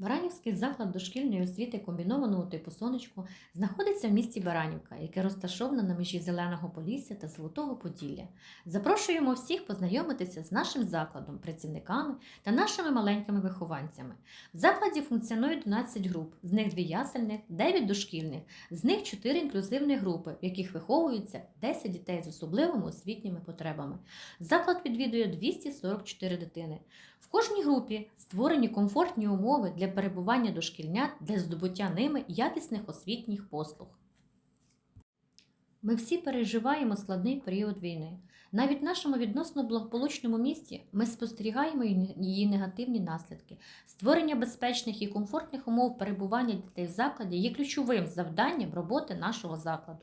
Баранівський заклад дошкільної освіти комбінованого типу сонечко знаходиться в місті Баранівка, яке розташоване на межі Зеленого Полісся та Золотого Поділля. Запрошуємо всіх познайомитися з нашим закладом, працівниками та нашими маленькими вихованцями. В закладі функціонує 12 груп, з них 2 ясельних, 9 дошкільних, з них 4 інклюзивні групи, в яких виховуються 10 дітей з особливими освітніми потребами. Заклад відвідує 244 дитини. В кожній групі створені комфортні умови для перебування дошкільнят для здобуття ними якісних освітніх послуг. Ми всі переживаємо складний період війни. Навіть в нашому відносно благополучному місті ми спостерігаємо її- негативні наслідки. Створення безпечних і комфортних умов перебування дітей в закладі є ключовим завданням роботи нашого закладу.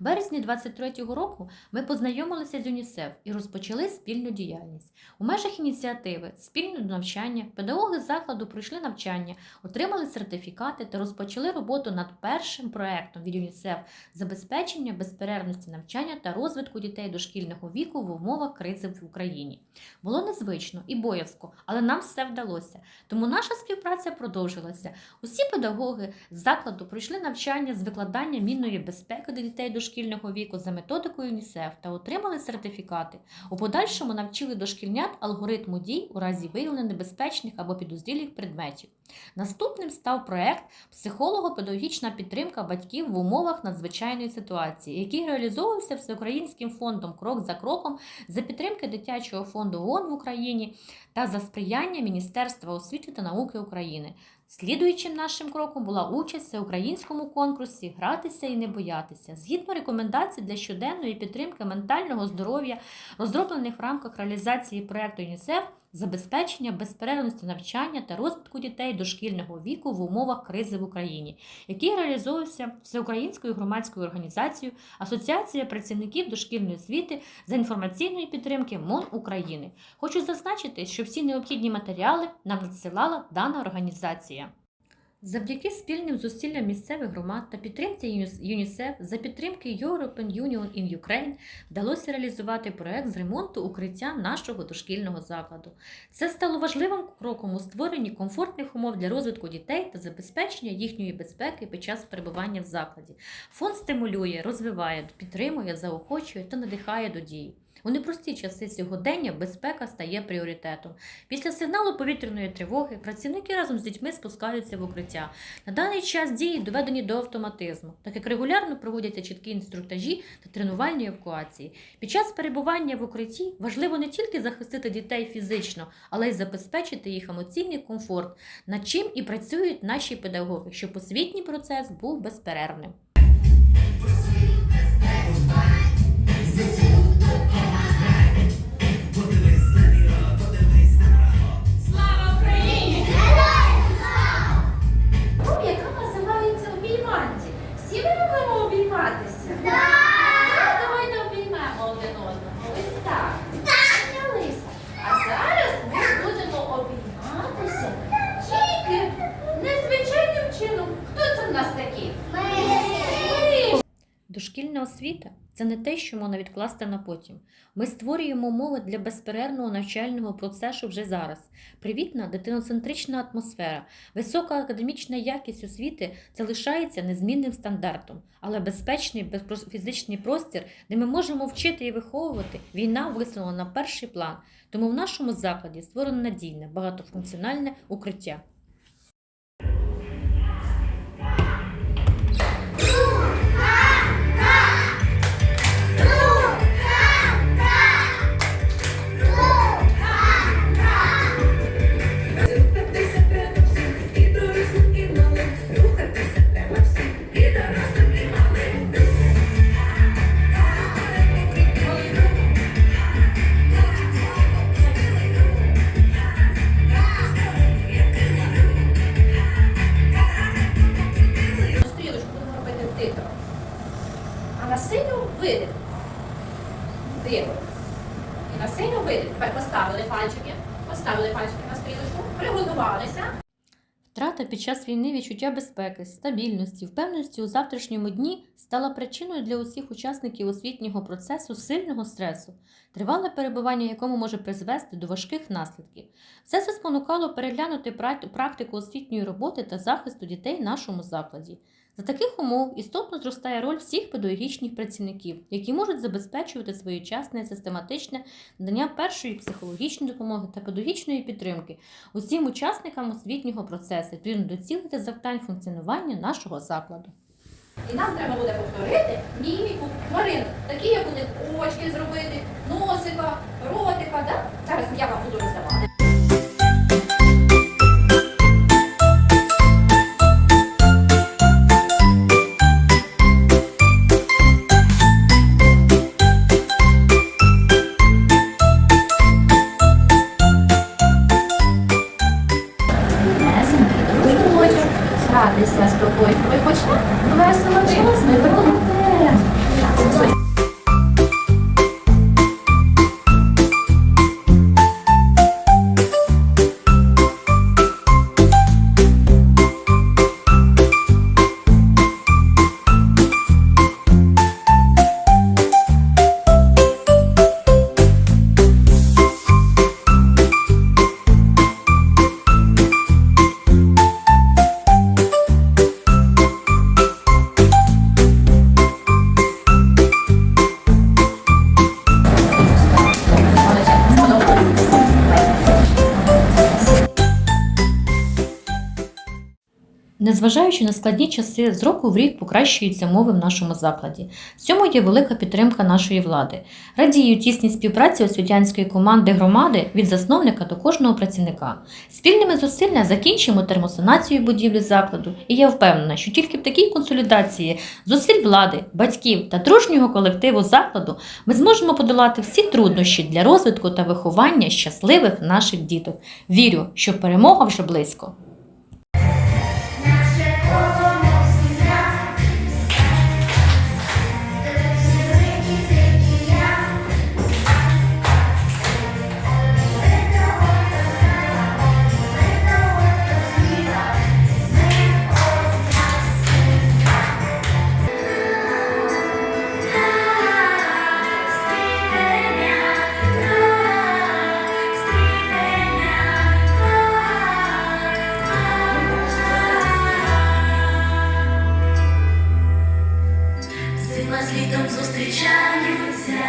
В березні 2023 року ми познайомилися з ЮНІСЕФ і розпочали спільну діяльність. У межах ініціативи спільного навчання педагоги закладу пройшли навчання, отримали сертифікати та розпочали роботу над першим проектом від ЮНІСЕФ забезпечення безперервності навчання та розвитку дітей дошкільного віку в умовах кризи в Україні. Було незвично і боязко, але нам все вдалося. Тому наша співпраця продовжилася. Усі педагоги з закладу пройшли навчання з викладання мінної безпеки для дітей дошкільного віку за методикою ЮНІСЕФ та отримали сертифікати. У подальшому навчили дошкільнят алгоритму дій у разі виявлення небезпечних або підозрілих предметів. Наступним став проект Психолого-педагогічна підтримка батьків в умовах надзвичайної ситуації, який реалізовувався Всеукраїнським фондом крок за кроком за підтримки дитячого фонду ООН в Україні та за сприяння Міністерства освіти та науки України. Слідуючим нашим кроком була участь в всеукраїнському конкурсі Гратися і не боятися згідно рекомендацій для щоденної підтримки ментального здоров'я, розроблених в рамках реалізації проекту ЮНІСЕФ забезпечення безперервності навчання та розвитку дітей дошкільного віку в умовах кризи в Україні, який реалізовувався Всеукраїнською громадською організацією Асоціація працівників дошкільної освіти за інформаційної підтримки МОН України. Хочу зазначити, що всі необхідні матеріали нам надсилала дана організація. Завдяки спільним зусиллям місцевих громад та підтримці ЮНІСЕФ за підтримки European Union in Ukraine вдалося реалізувати проект з ремонту укриття нашого дошкільного закладу. Це стало важливим кроком у створенні комфортних умов для розвитку дітей та забезпечення їхньої безпеки під час перебування в закладі. Фонд стимулює, розвиває, підтримує, заохочує та надихає до дії. У непрості часи сьогодення безпека стає пріоритетом. Після сигналу повітряної тривоги працівники разом з дітьми спускаються в укриття. На даний час дії доведені до автоматизму, так як регулярно проводяться чіткі інструктажі та тренувальні евакуації. Під час перебування в укритті важливо не тільки захистити дітей фізично, але й забезпечити їх емоційний комфорт, над чим і працюють наші педагоги, щоб освітній процес був безперервним. Це в нас? Ми! Дошкільна освіта це не те, що можна відкласти на потім. Ми створюємо умови для безперервного навчального процесу вже зараз. Привітна дитиноцентрична атмосфера, висока академічна якість освіти залишається незмінним стандартом, але безпечний фізичний простір, де ми можемо вчити і виховувати, війна висунула на перший план. Тому в нашому закладі створено надійне багатофункціональне укриття. Свята під час війни відчуття безпеки, стабільності, впевненості у завтрашньому дні стала причиною для усіх учасників освітнього процесу сильного стресу, тривале перебування якому може призвести до важких наслідків. Все це спонукало переглянути практику освітньої роботи та захисту дітей в нашому закладі. За таких умов істотно зростає роль всіх педагогічних працівників, які можуть забезпечувати своєчасне систематичне надання першої психологічної допомоги та педагогічної підтримки усім учасникам освітнього процесу, відповідно доцілити завдань функціонування нашого закладу. І нам треба буде повторити міміку тварин, такі, як у них очки зробити, Незважаючи на складні часи, з року в рік покращуються мови в нашому закладі. В цьому є велика підтримка нашої влади. Радію тісній співпраці освітянської команди громади від засновника до кожного працівника. Спільними зусиллями закінчимо термосанацію будівлі закладу, і я впевнена, що тільки в такій консолідації зусиль влади, батьків та дружнього колективу закладу ми зможемо подолати всі труднощі для розвитку та виховання щасливих наших діток. Вірю, що перемога вже близько. Зустрічаються,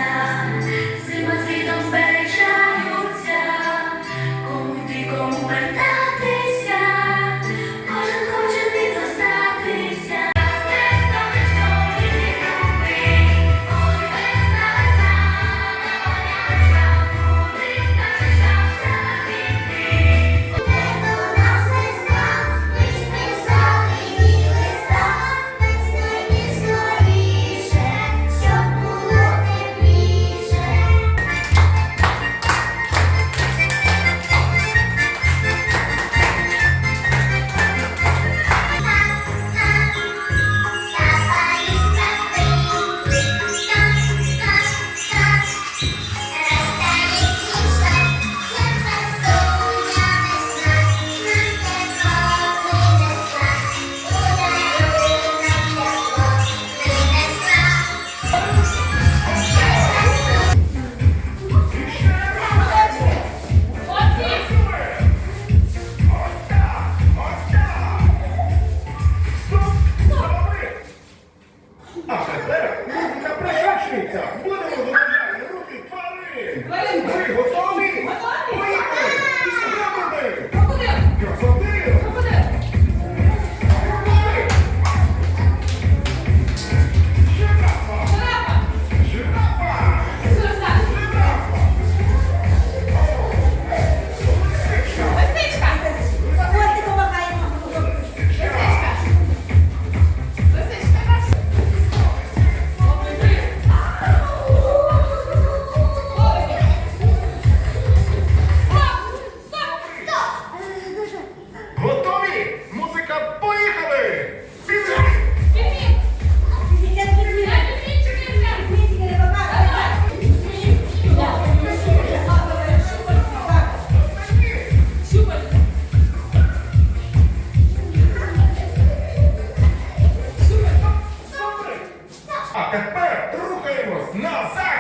Let him breathe. А тепер рухаємось назад!